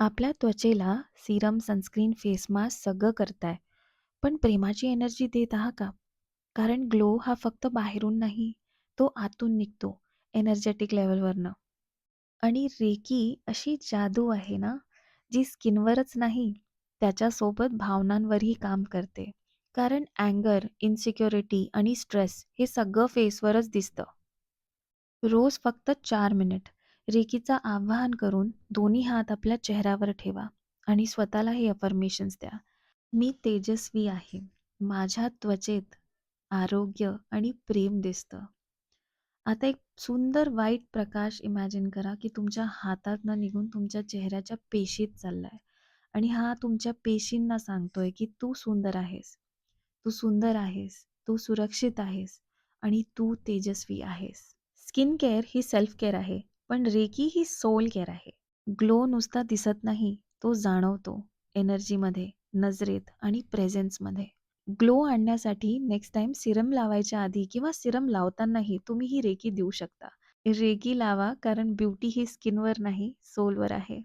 आपल्या त्वचेला serum, sunscreen, face mask सगळं करताय. पण प्रेमाची एनर्जी देत आहात का? कारण ग्लो हा फक्त बाहेरून नाही, तो आतून निघतो एनर्जेटिक लेवलवरनं आणि रेकी अशी जादू आहे ना, जी स्किनवरच नाही, त्याच्यासोबत भावनांवरही काम करते. कारण अँगर, इन्सिक्युरिटी आणि स्ट्रेस हे सगळं फेसवरच दिसतं. रोज फक्त चार मिनिट रेकीचं आवाहन करून दोन्ही हात आपल्या चेहऱ्यावर ठेवा आणि स्वतःला हे अफर्मेशन्स द्या. मी तेजस्वी आहे. माझ्या त्वचेत आरोग्य आणि प्रेम दिसतं. आता एक सुंदर वाईट प्रकाश इमॅजिन करा, की तुमच्या हातातनं निघून तुमच्या चेहऱ्याच्या पेशीत चाललाय आणि हा तुमच्या पेशींना सांगतोय, की तू सुंदर आहेस. तू सुंदर आहेस. तू सुरक्षित आहेस आणि तू तेजस्वी आहेस. स्किन केअर ही सेल्फ केअर आहे, पण रेकी ही सोल केअर आहे. ग्लो नुसता दिसत नाही, तो जाणवतो एनर्जीमध्ये, नजरेत आणि प्रेझेन्समध्ये. ग्लो आणण्यासाठी नेक्स्ट टाइम सिरम लावायच्या आधी किंवा सिरम लावतानाही तुम्ही ही रेकी देऊ शकता. रेकी लावा कारण ब्युटी ही स्किनवर नाही, सोलवर आहे.